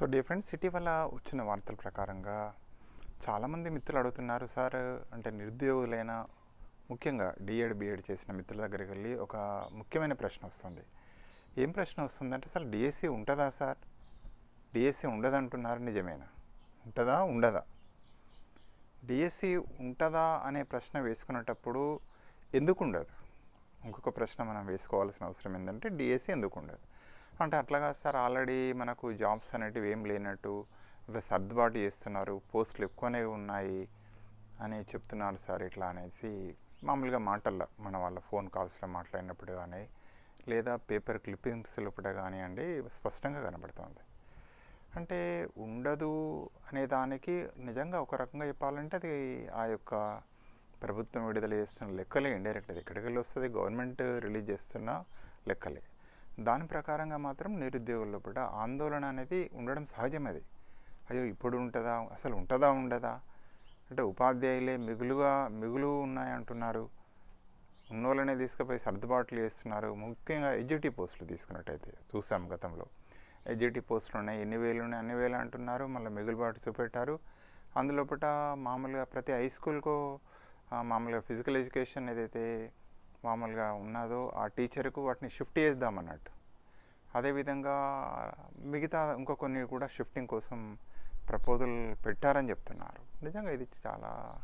So dear friends ఇటీవల వచ్చిన వార్తల ప్రకారంగా చాలామంది మిత్రులు అడుగుతున్నారు సార్ అంటే నిరుద్యోగులైన ముఖ్యంగా డిఎడ్ బిఎడ్ చేసిన మిత్రుల దగ్గరికి వెళ్ళి ఒక ముఖ్యమైన ప్రశ్న వస్తుంది. ఏం ప్రశ్న వస్తుందంటే అసలు డిఎస్సి ఉంటుందా సార్? డిఎస్సి ఉండదంటున్నారు నిజమేనా? ఉంటుందా ఉండదా? డిఎస్సి ఉంటుందా అనే ప్రశ్న వేసుకునేటప్పుడు ఎందుకు ఉండదు? ఇంకొక ప్రశ్న మనం వేసుకోవాల్సిన అవసరం ఏంటంటే డిఎస్సి ఎందుకు ఉండదు? అంటే అట్లాగా సార్. ఆల్రెడీ మనకు జాబ్స్ అనేటివి ఏం లేనట్టు అదే సర్దుబాటు చేస్తున్నారు. పోస్టులు ఎక్కువనే ఉన్నాయి అని చెప్తున్నారు సార్ ఇట్లా అనేసి. మామూలుగా మాటల్లో మన వాళ్ళ ఫోన్ కాల్స్లో మాట్లాడినప్పుడు కానీ లేదా పేపర్ క్లిప్పింగ్స్ లోపల కానివ్వండి స్పష్టంగా కనబడుతుంది. అంటే ఉండదు అనే దానికి నిజంగా ఒక రకంగా చెప్పాలంటే అది ఆ యొక్క ప్రభుత్వం విడుదల చేస్తున్న లెక్కలే ఇండైరెక్ట్ అది ఎక్కడికి వెళ్ళి వస్తుంది? గవర్నమెంట్ రిలీజ్ చేస్తున్న లెక్కలే. దాని ప్రకారంగా మాత్రం నిరుద్యోగుల లోపల ఆందోళన అనేది ఉండడం సహజం అది. అయ్యో ఇప్పుడు ఉంటుందా? అసలు ఉంటుందా ఉండదా? అంటే ఉపాధ్యాయులే మిగులుగా మిగులు ఉన్నాయంటున్నారు ఉన్నోళ్ళనే తీసుకుపోయి సర్దుబాట్లు చేస్తున్నారు. ముఖ్యంగా ఎడ్జిటీ పోస్టులు తీసుకున్నట్టయితే చూసాం గతంలో. ఎడ్జిటీ పోస్టులు ఉన్నాయి ఎన్ని వేలు ఉన్నాయి అన్ని వేలు అంటున్నారు. మళ్ళీ మిగులుబాటు చూపెట్టారు. అందులోపట మామూలుగా ప్రతి హై స్కూల్కు మామూలుగా ఫిజికల్ ఎడ్యుకేషన్ ఏదైతే మామూలుగా ఉన్నదో ఆ టీచర్కు వాటిని షిఫ్ట్ చేద్దామన్నట్టు. అదేవిధంగా మిగతా ఇంకా కొన్ని కూడా షిఫ్టింగ్ కోసం ప్రపోజల్ పెట్టారని చెప్తున్నారు. నిజంగా ఇది చాలా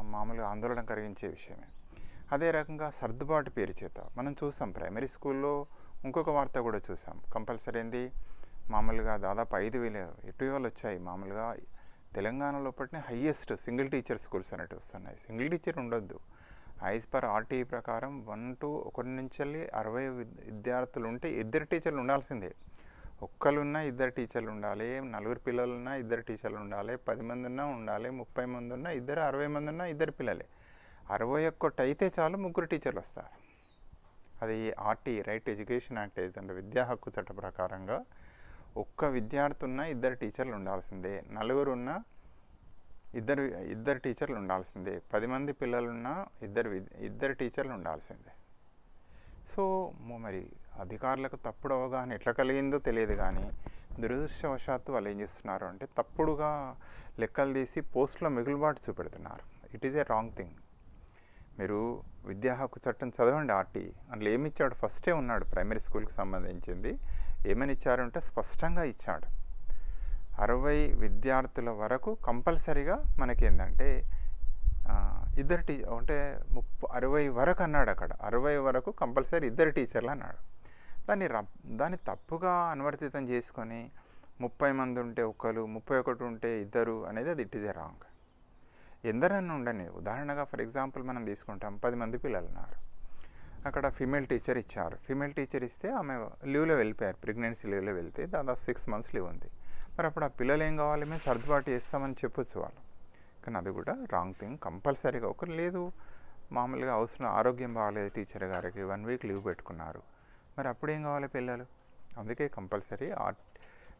మామూలుగా ఆందోళన కలిగించే విషయమే. అదే రకంగా సర్దుబాటు పేరు చేత మనం చూసాం ప్రైమరీ స్కూల్లో ఇంకొక వార్త కూడా చూసాం. కంపల్సరీ ఏంది? మామూలుగా దాదాపు ఐదు వేలు ఇటీవల వచ్చాయి? మామూలుగా తెలంగాణలో పట్టిన హయ్యెస్ట్ సింగిల్ టీచర్ స్కూల్స్ అనేవి వస్తున్నాయి. సింగిల్ టీచర్ ఉండొద్దు. ఐస్ పర్ ఆర్టీఈ ప్రకారం వన్ టు ఒకటి నుంచి వెళ్ళి అరవై విద్యార్థులు ఉంటే ఇద్దరు టీచర్లు ఉండాల్సిందే. ఒక్కరున్నా ఇద్దరు టీచర్లు ఉండాలి నలుగురు పిల్లలు ఉన్నా ఇద్దరు టీచర్లు ఉండాలి పది మంది ఉన్నా ఉండాలి ముప్పై మంది ఉన్నా ఇద్దరు అరవై మంది ఉన్నా ఇద్దరు పిల్లలే. అరవై ఒక్కటి అయితే చాలు ముగ్గురు టీచర్లు వస్తారు. అది ఆర్టీ రైట్ ఎడ్యుకేషన్ యాక్ట్ ఏదంటే విద్యా హక్కు చట్ట ప్రకారంగా ఒక్క విద్యార్థి ఉన్నా ఇద్దరు టీచర్లు ఉండాల్సిందే. నలుగురు ఉన్నా ఇద్దరు ఇద్దరు టీచర్లు ఉండాల్సిందే. పది మంది పిల్లలున్నా ఇద్దరు ఇద్దరు టీచర్లు ఉండాల్సిందే. సో మరి అధికారులకు తప్పుడు అవగాహన ఎట్లా కలిగిందో తెలియదు కానీ దురదృష్టవశాత్తు వాళ్ళు ఏం చేస్తున్నారు అంటే తప్పుడుగా లెక్కలు తీసి పోస్టులో మిగులుబాటు చూపెడుతున్నారు. It is a wrong thing మీరు విద్యా హక్కు చట్టం చదవండి ఆర్టీ అందులో ఏమి ఇచ్చాడు? ఫస్టే ఉన్నాడు ప్రైమరీ స్కూల్కి సంబంధించింది. ఏమని ఇచ్చారంటే స్పష్టంగా ఇచ్చాడు. అరవై విద్యార్థుల వరకు కంపల్సరీగా మనకి ఏంటంటే ఇద్దరు టీ అంటే ముప్ప అరవై వరకు అన్నాడు అక్కడ. అరవై వరకు కంపల్సరీ ఇద్దరు టీచర్లు అన్నాడు. దాన్ని రప్ దాన్ని తప్పుగా అనువర్తితం చేసుకొని ముప్పై మంది ఉంటే ఒకరు ముప్పై ఒకటి ఉంటే ఇద్దరు అనేది అది ఇట్ ఇస్ రాంగ్. ఎందరన్నా ఉండని ఉదాహరణగా ఫర్ ఎగ్జాంపుల్ మనం తీసుకుంటాం పది మంది పిల్లలు ఉన్నారు. అక్కడ ఫీమేల్ టీచర్ ఇచ్చారు. ఫీమేల్ టీచర్ ఇస్తే ఆమె లీవ్లో వెళ్ళిపోయారు. ప్రెగ్నెన్సీ లీవ్లో వెళ్తే దాదాపు సిక్స్ మంత్స్ లీవ్ ఉంది. మరి అప్పుడు ఆ పిల్లలు ఏం కావాలి? మేము సర్దుబాటు చేస్తామని చెప్పొచ్చు వాళ్ళు. కానీ అది కూడా రాంగ్ థింగ్ కంపల్సరీగా ఒకరు లేదు. మామూలుగా అవసరం ఆరోగ్యం బాగాలేదు టీచర్ గారికి. వన్ వీక్ లీవ్ పెట్టుకున్నారు. మరి అప్పుడు ఏం కావాలి పిల్లలు? అందుకే compulsory art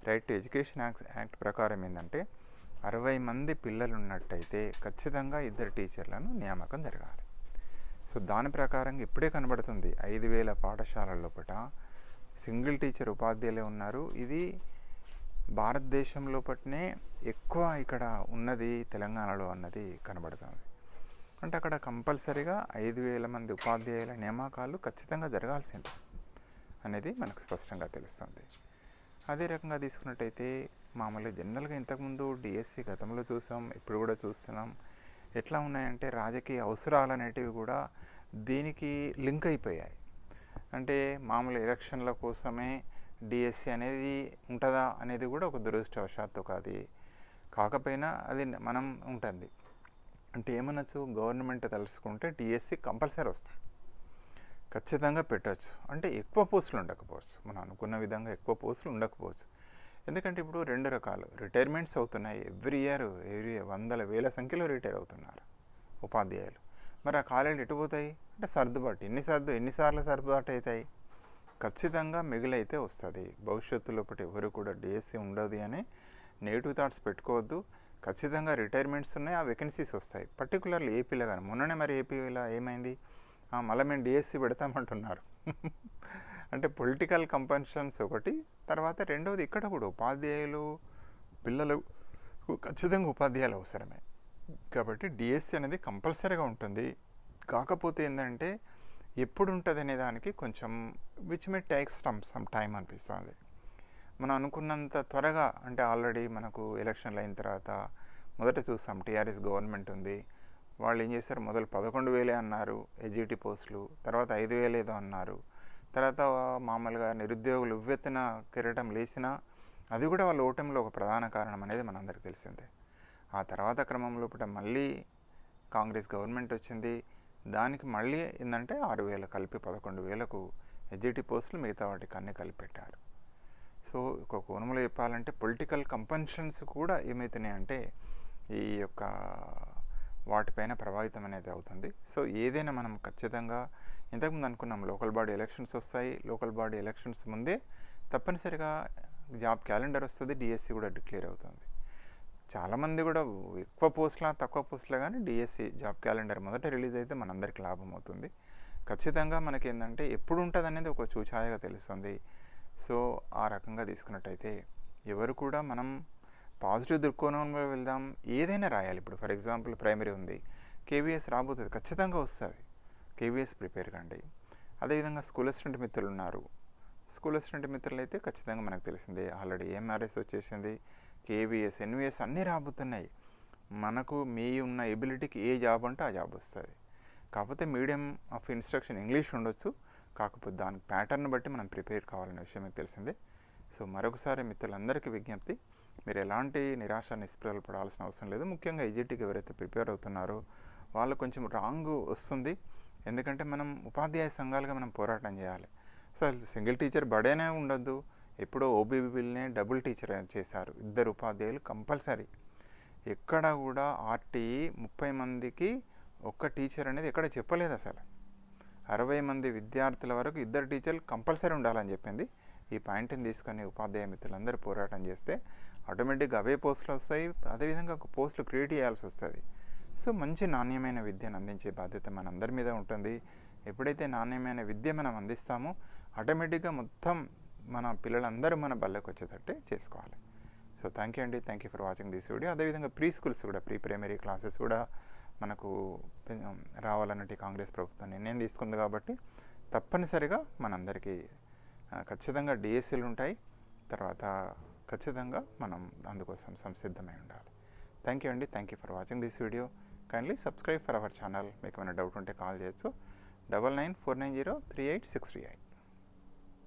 right to education act act ప్రకారం ఏంటంటే అరవై మంది పిల్లలు ఉన్నట్టయితే ఖచ్చితంగా ఇద్దరు టీచర్లను నియామకం జరగాలి. సో దాని ప్రకారంగా ఇప్పుడే కనబడుతుంది. ఐదు వేల పాఠశాలల లోపల సింగిల్ టీచర్ ఉపాధ్యాయులే ఉన్నారు. ఇది భారతదేశంలో పట్టినే ఎక్కువ ఇక్కడ ఉన్నది తెలంగాణలో అన్నది కనబడుతుంది. అంటే అక్కడ కంపల్సరీగా ఐదు వేల మంది ఉపాధ్యాయుల నియామకాలు ఖచ్చితంగా జరగాల్సిందే అనేది మనకు స్పష్టంగా తెలుస్తుంది. అదే రకంగా తీసుకున్నట్టయితే మామూలుగా జనరల్గా ఇంతకుముందు డిఎస్సి గతంలో చూసాం ఇప్పుడు కూడా చూస్తున్నాం. ఎట్లా ఉన్నాయంటే రాజకీయ అవసరాలు అనేటివి కూడా దీనికి లింక్ అయిపోయాయి. అంటే మామూలు ఎలక్షన్ల కోసమే డిఎస్సి అనేది ఉంటుందా అనేది కూడా ఒక దురదృష్టవశాత్తు కాదు అది. కాకపోయినా అది మనం ఉంటుంది. అంటే ఏమనొచ్చు? గవర్నమెంట్ తలుచుకుంటే డిఎస్సి కంపల్సరీ వస్తుంది. ఖచ్చితంగా పెట్టవచ్చు అంటే ఎక్కువ పోస్టులు ఉండకపోవచ్చు. మనం అనుకున్న విధంగా ఎక్కువ పోస్టులు ఉండకపోవచ్చు. ఎందుకంటే ఇప్పుడు రెండు రకాలు. రిటైర్మెంట్స్ అవుతున్నాయి. ఎవ్రీ ఇయర్ ఎవ్రీ వందల వేల సంఖ్యలో రిటైర్ అవుతున్నారు ఉపాధ్యాయులు. మరి ఆ కాలేజీలు ఎటు పోతాయి? అంటే సర్దుబాటు. ఎన్ని సర్దు ఎన్నిసార్లు సర్దుబాటు అవుతాయి? ఖచ్చితంగా మిగిలైతే వస్తుంది. భవిష్యత్తులో ఒకటి ఎవరు కూడా డిఎస్సి ఉండదు అని నెగిటివ్ థాట్స్ పెట్టుకోవద్దు. ఖచ్చితంగా రిటైర్మెంట్స్ ఉన్నాయి ఆ వేకెన్సీస్ వస్తాయి. పర్టికులర్లీ ఏపీలో కానీ మొన్ననే మరి ఏపీలో ఏమైంది? మళ్ళీ మేము డిఎస్సి పెడతామంటున్నారు. అంటే పొలిటికల్ కంపెన్షన్స్ ఒకటి తర్వాత రెండవది ఇక్కడ కూడా ఉపాధ్యాయులు పిల్లలు ఖచ్చితంగా ఉపాధ్యాయులు అవసరమే. కాబట్టి డిఎస్సి అనేది కంపల్సరీగా ఉంటుంది. కాకపోతే ఏంటంటే ఎప్పుడు ఉంటుంది అనే దానికి కొంచెం విచ్ మే టేక్ స్టమ్ సమ్ టైం అనిపిస్తుంది. మనం అనుకున్నంత త్వరగా అంటే ఆల్రెడీ మనకు ఎలక్షన్లు అయిన తర్వాత మొదట చూసాం టీఆర్ఎస్ గవర్నమెంట్ ఉంది. వాళ్ళు ఏం చేశారు? మొదలు పదకొండు వేలే అన్నారు ఎడ్జిటి పోస్టులు తర్వాత ఐదు వేలేదో అన్నారు. తర్వాత మామూలుగా నిరుద్యోగులు ఉవ్వెత్తున కిరటం లేచినా అది కూడా వాళ్ళ ఓటమిలో ఒక ప్రధాన కారణం అనేది మనందరికీ తెలిసిందే. ఆ తర్వాత క్రమంలో ఇప్పుడు మళ్ళీ కాంగ్రెస్ గవర్నమెంట్ వచ్చింది. దానికి మళ్ళీ ఏంటంటే ఆరు వేలు కలిపి పదకొండు వేలకు ఎడ్జిటి పోస్టులు మిగతా వాటికి అన్నీ కలిపెట్టారు సో ఒక కోణంలో చెప్పాలంటే పొలిటికల్ కంపెన్షన్స్ కూడా ఏమవుతున్నాయంటే ఈ యొక్క వాటిపైన ప్రభావితం అనేది అవుతుంది. సో ఏదైనా మనం ఖచ్చితంగా ఇంతకుముందు అనుకున్నాం లోకల్ బాడీ ఎలక్షన్స్ వస్తాయి లోకల్ బాడీ ఎలక్షన్స్ ముందే తప్పనిసరిగా జాబ్ క్యాలెండర్ వస్తుంది డిఎస్సి కూడా డిక్లేర్ అవుతుంది. చాలామంది కూడా ఎక్కువ పోస్ట్లా తక్కువ పోస్ట్లా కానీ డిఎస్సి జాబ్ క్యాలెండర్ మొదట రిలీజ్ అయితే మనందరికీ లాభం అవుతుంది. ఖచ్చితంగా మనకి ఏంటంటే ఎప్పుడు ఉంటుంది అనేది ఒక చూచాయగా తెలుస్తుంది. సో ఆ రకంగా తీసుకున్నట్టయితే ఎవరు కూడా మనం పాజిటివ్ దృక్కోణంలో వెళ్దాం ఏదైనా రాయాలి. ఇప్పుడు ఫర్ ఎగ్జాంపుల్ ప్రైమరీ ఉంది కేవీఎస్ రాబోతుంది ఖచ్చితంగా వస్తుంది. కేవీఎస్ ప్రిపేర్ కండి. అదేవిధంగా స్కూల్ అసిస్టెంట్ మిత్రులు ఉన్నారు స్కూల్ అసిస్టెంట్ మిత్రులు అయితే ఖచ్చితంగా మనకు తెలిసిందే ఆల్రెడీ ఎంఆర్ఎస్ వచ్చేసింది కేవీఎస్ ఎన్విఎస్ అన్నీ రాబోతున్నాయి. మనకు మీ ఉన్న ఎబిలిటీకి ఏ జాబ్ అంటే ఆ జాబ్ వస్తుంది. కాకపోతే మీడియం ఆఫ్ ఇన్స్ట్రక్షన్ ఇంగ్లీష్ ఉండొచ్చు. కాకపోతే దాని ప్యాటర్న్ బట్టి మనం ప్రిపేర్ కావాలనే విషయం మీకు తెలిసిందే. సో మరొకసారి మిత్రులందరికీ విజ్ఞప్తి మీరు ఎలాంటి నిరాశ నిస్పృహలు పడాల్సిన అవసరం లేదు. ముఖ్యంగా ఐజెట్కి ఎవరైతే ప్రిపేర్ అవుతున్నారో వాళ్ళు కొంచెం రాంగ్ వస్తుంది. ఎందుకంటే మనం ఉపాధ్యాయ సంఘాలుగా మనం పోరాటం చేయాలి. అసలు సింగిల్ టీచర్ బడేనే ఉండొద్దు. ఎప్పుడో ఓబీబీపీలనే డబుల్ టీచర్ చేశారు. ఇద్దరు ఉపాధ్యాయులు కంపల్సరీ. ఎక్కడ కూడా ఆర్టీఈ ముప్పై మందికి ఒక్క టీచర్ అనేది ఎక్కడ చెప్పలేదు అసలు. అరవై మంది విద్యార్థుల వరకు ఇద్దరు టీచర్లు కంపల్సరీ ఉండాలని చెప్పింది. ఈ పాయింట్ని తీసుకొని ఉపాధ్యాయ మిత్రులందరూ పోరాటం చేస్తే ఆటోమేటిక్గా అవే పోస్టులు వస్తాయి. అదేవిధంగా ఒక పోస్టులు క్రియేట్ చేయాల్సి వస్తుంది. సో మంచి నాణ్యమైన విద్యను అందించే బాధ్యత మనందరి మీద ఉంటుంది. ఎప్పుడైతే నాణ్యమైన విద్య మనం అందిస్తామో ఆటోమేటిక్గా మొత్తం మన పిల్లలందరూ మన బళ్ళకి వచ్చేటట్టే చేసుకోవాలి. సో థ్యాంక్ యూ అండి. Thank you for watching this video అదేవిధంగా ప్రీ స్కూల్స్ కూడా ప్రీ ప్రైమరీ క్లాసెస్ కూడా మనకు రావాలన్నట్టు కాంగ్రెస్ ప్రభుత్వం నిర్ణయం తీసుకుంది కాబట్టి తప్పనిసరిగా మనందరికీ ఖచ్చితంగా డిఎస్సీలు ఉంటాయి. తర్వాత ఖచ్చితంగా మనం అందుకోసం సంసిద్ధమై ఉండాలి. థ్యాంక్ యూ అండి. Thank you for watching this video kindly subscribe for our channel మీకు ఏమైనా డౌట్ ఉంటే కాల్ చేయొచ్చు. Double nine four nine zero three eight six three eight